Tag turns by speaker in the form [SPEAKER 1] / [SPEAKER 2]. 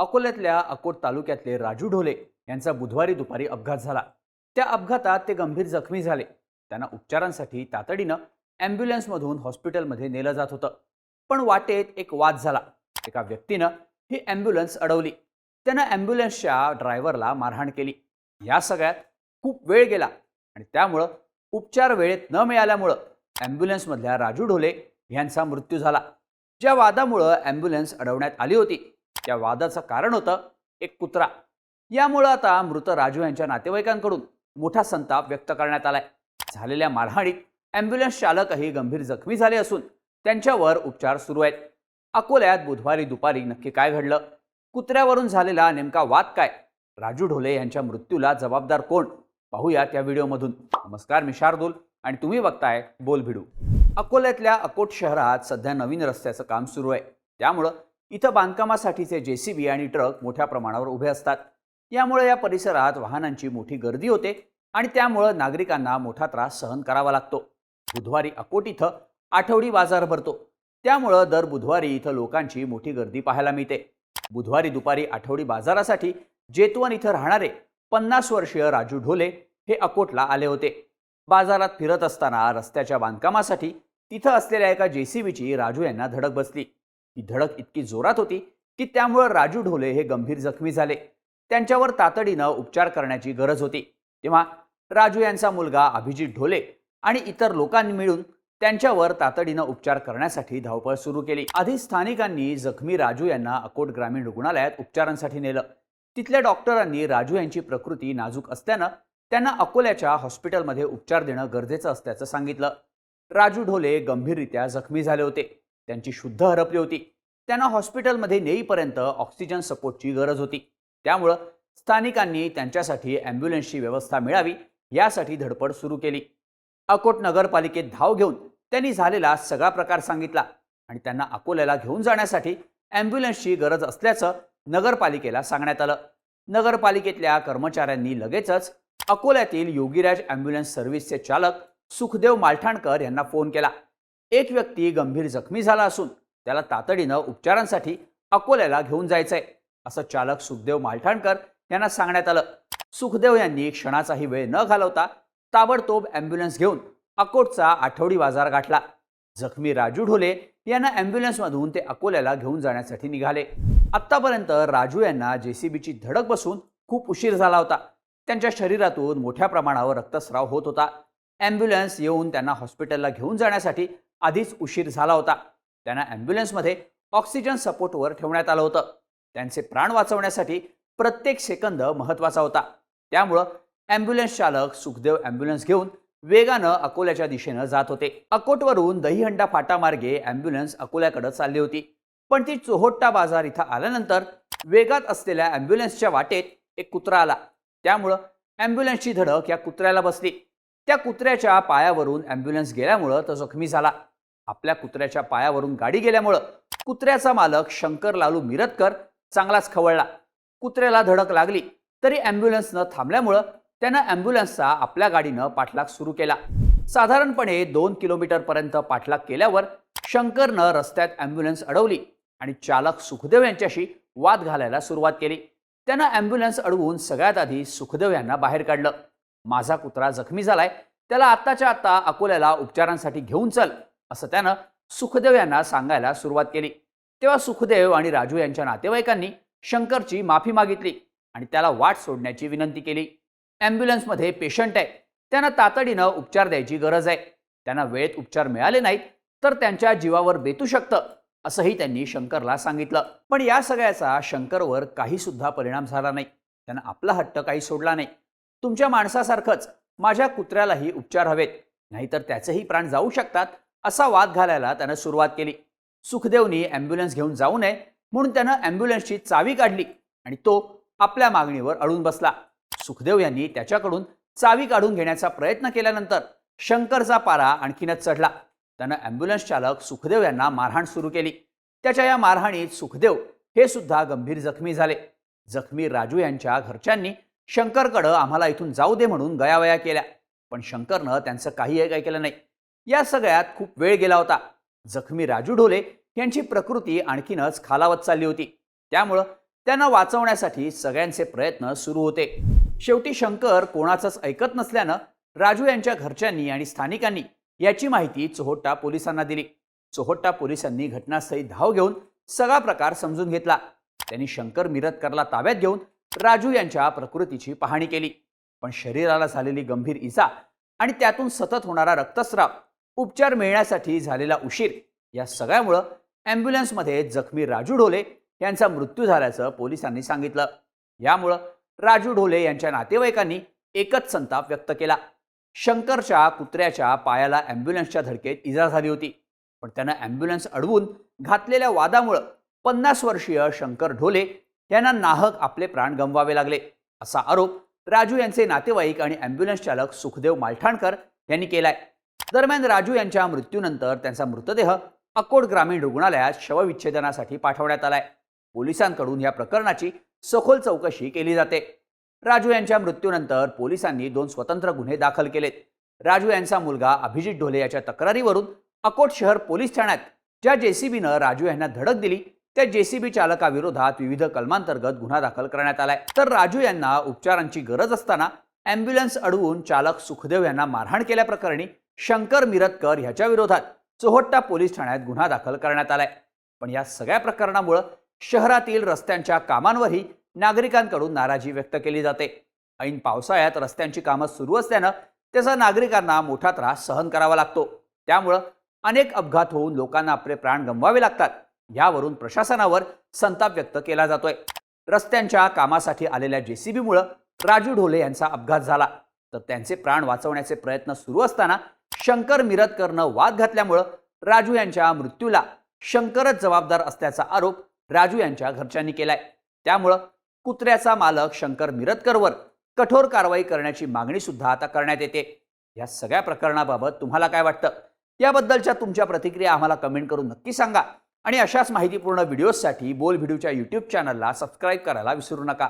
[SPEAKER 1] अकोल्यातल्या अकोट तालुक्यातले राजू ढोले यांचा बुधवारी दुपारी अपघात झाला. त्या अपघातात ते गंभीर जखमी झाले. त्यांना उपचारांसाठी तातडीनं ॲम्ब्युलन्समधून हॉस्पिटलमध्ये नेलं जात होतं. पण वाटेत एक वाद झाला. एका व्यक्तीनं ही ॲम्ब्युलन्स अडवली. त्यानं ॲम्ब्युलन्सच्या ड्रायव्हरला मारहाण केली. या सगळ्यात खूप वेळ गेला आणि त्यामुळं उपचार वेळेत न मिळाल्यामुळं ॲम्ब्युलन्समधल्या राजू ढोले यांचा मृत्यू झाला. ज्या वादामुळं ॲम्ब्युलन्स अडवण्यात आली होती. त्या वादाचं कारण होतं एक कुत्रा. यामुळं आता मृत राजू यांच्या नातेवाईकांकडून मोठा संताप व्यक्त करण्यात आलाय. झालेल्या मारहाणीत ॲम्ब्युलन्स चालकही गंभीर जखमी झाले असून त्यांच्यावर उपचार सुरू आहेत. अकोल्यात बुधवारी दुपारी नक्की काय घडलं? कुत्र्यावरून झालेला नेमका वाद काय? राजू ढोले यांच्या मृत्यूला जबाबदार कोण? पाहूया त्या व्हिडिओमधून. नमस्कार मी शार्दूल आणि तुम्ही बघताय बोल भिडू अकोल्यातल्या अकोट शहरात सध्या नवीन रस्त्याचं काम सुरू आहे. त्यामुळं इथं बांधकामासाठीचे जेसीबी आणि ट्रक मोठ्या प्रमाणावर उभे असतात. यामुळे या परिसरात वाहनांची मोठी गर्दी होते आणि त्यामुळं नागरिकांना मोठा त्रास सहन करावा लागतो. बुधवारी अकोट इथं आठवडी बाजार भरतो. त्यामुळं दर बुधवारी इथं लोकांची मोठी गर्दी पाहायला मिळते. बुधवारी दुपारी आठवडी बाजारासाठी जेतवन इथं राहणारे पन्नास वर्षीय राजू ढोले हे अकोटला आले होते. बाजारात फिरत असताना रस्त्याच्या बांधकामासाठी तिथं असलेल्या एका जेसीबीची राजू यांना धडक बसली. ही धडक इतकी जोरात होती की त्यामुळं राजू ढोले हे गंभीर जखमी झाले. त्यांच्यावर तातडीनं उपचार करण्याची गरज होती. तेव्हा राजू यांचा मुलगा अभिजित ढोले आणि इतर लोकांनी मिळून त्यांच्यावर तातडीनं उपचार करण्यासाठी धावपळ सुरू केली. आधी स्थानिकांनी जखमी राजू यांना अकोट ग्रामीण रुग्णालयात उपचारांसाठी नेलं. तिथल्या डॉक्टरांनी राजू यांची प्रकृती नाजूक असल्यानं त्यांना अकोल्याच्या हॉस्पिटलमध्ये उपचार देणं गरजेचं असल्याचं सांगितलं. राजू ढोले गंभीररित्या जखमी झाले होते. त्यांची शुद्ध हरपली होती. त्यांना हॉस्पिटलमध्ये नेईपर्यंत ऑक्सिजन सपोर्टची गरज होती. त्यामुळं स्थानिकांनी त्यांच्यासाठी ॲम्ब्युलन्सची व्यवस्था मिळावी यासाठी धडपड सुरू केली. अकोट नगरपालिकेत धाव घेऊन त्यांनी झालेला सगळा प्रकार सांगितला आणि त्यांना अकोल्याला घेऊन जाण्यासाठी ॲम्ब्युलन्सची गरज असल्याचं नगरपालिकेला सांगण्यात आलं. नगरपालिकेतल्या कर्मचाऱ्यांनी लगेचच अकोल्यातील योगीराज ॲम्ब्युलन्स सर्व्हिसचे चालक सुखदेव मालठाणकर यांना फोन केला. एक व्यक्ती गंभीर जखमी झाला असून त्याला तातडीनं उपचारांसाठी अकोल्याला घेऊन जायचंय. असं चालक सुखदेव मालठाणकर यांना सांगण्यात आलं. सुखदेव यांनी क्षणाचाही वेळ न घालवता ताबडतोब ॲम्ब्युलन्स घेऊन अकोटचा आठवडी बाजार गाठला. जखमी राजू ढोले यांना ॲम्ब्युलन्समधून ते अकोल्याला घेऊन जाण्यासाठी निघाले. आत्तापर्यंत राजू यांना जेसीबीची धडक बसून खूप उशीर झाला होता. त्यांच्या शरीरातून मोठ्या प्रमाणावर रक्तस्राव होत होता. ॲम्ब्युलन्स येऊन त्यांना हॉस्पिटलला घेऊन जाण्यासाठी आधीच उशीर झाला होता. त्यांना ॲम्ब्युलन्समध्ये ऑक्सिजन सपोर्टवर ठेवण्यात आलं होतं. त्यांचे प्राण वाचवण्यासाठी प्रत्येक सेकंद महत्त्वाचा होता. त्यामुळं ॲम्ब्युलन्स चालक सुखदेव ॲम्ब्युलन्स घेऊन वेगानं अकोल्याच्या दिशेनं जात होते. अकोटवरून दहीहंडा फाटामार्गे ॲम्ब्युलन्स अकोल्याकडे चालली होती. पण ती चोहोट्टा बाजार इथं आल्यानंतर वेगात असलेल्या ॲम्ब्युलन्सच्या वाटेत एक कुत्रा आला. त्यामुळं ॲम्ब्युलन्सची धडक या कुत्र्याला बसली. त्या कुत्र्याच्या पायावरून ॲम्ब्युलन्स गेल्यामुळं तो जखमी झाला. आपल्या कुत्र्याच्या पायावरून गाडी गेल्यामुळं कुत्र्याचा मालक शंकर लालू मिरतकर चांगलाच खवळला. कुत्र्याला धडक लागली तरी ॲम्ब्युलन्सनं थांबल्यामुळं त्यानं ॲम्ब्युलन्सचा आपल्या गाडीनं पाठलाग सुरू केला. साधारणपणे दोन किलोमीटरपर्यंत पाठलाग केल्यावर शंकरनं रस्त्यात ॲम्ब्युलन्स अडवली आणि चालक सुखदेव यांच्याशी वाद घालायला सुरुवात केली. त्यानं ॲम्ब्युलन्स अडवून सगळ्यात आधी सुखदेव यांना बाहेर काढलं. माझा कुत्रा जखमी झालाय त्याला आत्ताच्या आत्ता अकोल्याला उपचारांसाठी घेऊन चल. असं त्यानं सुखदेव यांना सांगायला सुरुवात केली. तेव्हा सुखदेव आणि राजू यांच्या नातेवाईकांनी शंकरची माफी मागितली आणि त्याला वाट सोडण्याची विनंती केली. ॲम्ब्युलन्समध्ये पेशंट आहे. त्यांना तातडीनं उपचार द्यायची गरज आहे. त्यांना वेळेत उपचार मिळाले नाहीत तर त्यांच्या जीवावर बेतू शकतं असंही त्यांनी शंकरला सांगितलं. पण या सगळ्याचा शंकरवर काही सुद्धा परिणाम झाला नाही. त्यानं आपला हट्ट काही सोडला नाही. तुमच्या माणसासारखंच माझ्या कुत्र्यालाही उपचार हवेत नाहीतर त्याचेही प्राण जाऊ शकतात. असा वाद घालायला त्यानं सुरुवात केली. सुखदेवनी ॲम्ब्युलन्स घेऊन जाऊ नये म्हणून त्यानं ॲम्ब्युलन्सची चावी काढली आणि तो आपल्या मागणीवर अडून बसला. सुखदेव यांनी त्याच्याकडून चावी काढून घेण्याचा प्रयत्न केल्यानंतर शंकरचा पारा आणखीनच चढला. त्यानं ॲम्ब्युलन्स चालक सुखदेव यांना मारहाण सुरू केली. त्याच्या या मारहाणीत सुखदेव हे सुद्धा गंभीर जखमी झाले. जखमी राजू यांच्या घरच्यांनी शंकरकडं आम्हाला इथून जाऊ दे म्हणून गयावया केल्या. पण शंकरनं त्यांचं काही काय केलं नाही. या सगळ्यात खूप वेळ गेला होता. जखमी राजू ढोले यांची प्रकृती आणखीनच खालावत चालली होती. त्यामुळं त्यांना वाचवण्यासाठी सगळ्यांचे प्रयत्न सुरू होते. शेवटी शंकर कोणाचंच ऐकत नसल्यानं राजू यांच्या घरच्यांनी आणि स्थानिकांनी याची माहिती चोहोट्टा पोलिसांना दिली. चोहोट्टा पोलिसांनी घटनास्थळी धाव घेऊन सगळा प्रकार समजून घेतला. त्यांनी शंकर मिरतकरला ताब्यात घेऊन राजू यांच्या प्रकृतीची पाहणी केली. पण शरीराला झालेली गंभीर इजा आणि त्यातून सतत होणारा रक्तस्राव उपचार मिळण्यासाठी झालेला उशीर या सगळ्यामुळं ॲम्ब्युलन्समध्ये जखमी राजू ढोले यांचा मृत्यू झाल्याचं पोलिसांनी सांगितलं. यामुळं राजू ढोले यांच्या नातेवाईकांनी एकच संताप व्यक्त केला. शंकरच्या कुत्र्याच्या पायाला ॲम्ब्युलन्सच्या धडकेत इजा झाली होती. पण त्यानं ॲम्ब्युलन्स अडवून घातलेल्या वादामुळं पन्नास वर्षीय शंकर ढोले यांना नाहक आपले प्राण गमवावे लागले. असा आरोप राजू यांचे नातेवाईक आणि ॲम्ब्युलन्स चालक सुखदेव मालठाणकर यांनी केलाय. दरम्यान राजू यांच्या मृत्यूनंतर त्यांचा मृतदेह अकोट ग्रामीण रुग्णालयात शवविच्छेदनासाठी पाठवण्यात आलाय. पोलिसांकडून या प्रकरणाची सखोल चौकशी केली जाते. राजू यांच्या मृत्यूनंतर पोलिसांनी दोन स्वतंत्र गुन्हे दाखल केलेत. राजू यांचा मुलगा अभिजित ढोले याच्या तक्रारीवरून अकोट शहर पोलीस ठाण्यात ज्या जेसीबीनं राजू यांना धडक दिली त्या जेसीबी चालकाविरोधात विविध कलमांतर्गत गुन्हा दाखल करण्यात आलाय. तर राजू यांना उपचारांची गरज असताना अँब्युलन्स अडवून चालक सुखदेव यांना मारहाण केल्याप्रकरणी शंकर मिरतकर ह्याच्या विरोधात चोहट्टा पोलीस ठाण्यात गुन्हा दाखल करण्यात आलाय. पण या सगळ्या प्रकरणामुळं शहरातील रस्त्यांच्या कामांवरही नागरिकांकडून नाराजी व्यक्त केली जाते. ऐन पावसाळ्यात रस्त्यांची कामं सुरू असल्यानं त्याचा नागरिकांना मोठा त्रास सहन करावा लागतो. त्यामुळं अनेक अपघात होऊन लोकांना आपले प्राण गमवावे लागतात. यावरून प्रशासनावर संताप व्यक्त केला जातोय. रस्त्यांच्या कामासाठी आलेल्या जेसीबीमुळं राजू ढोले यांचा अपघात झाला. तर त्यांचे प्राण वाचवण्याचे प्रयत्न सुरू असताना शंकर मिरतकरनं वाद घातल्यामुळं राजू यांच्या मृत्यूला शंकरच जबाबदार असल्याचा आरोप राजू यांच्या घरच्यांनी केलाय. त्यामुळं कुत्र्याचा मालक शंकर मिरतकरवर कठोर कारवाई करण्याची मागणी सुद्धा आता करण्यात येते. या सगळ्या प्रकरणाबाबत तुम्हाला काय वाटतं? याबद्दलच्या तुमच्या प्रतिक्रिया आम्हाला कमेंट करून नक्की सांगा. आणि अशाच माहितीपूर्ण व्हिडिओजसाठी बोल व्हिडिओच्या यूट्यूब चॅनलला सबस्क्राईब करायला विसरू नका.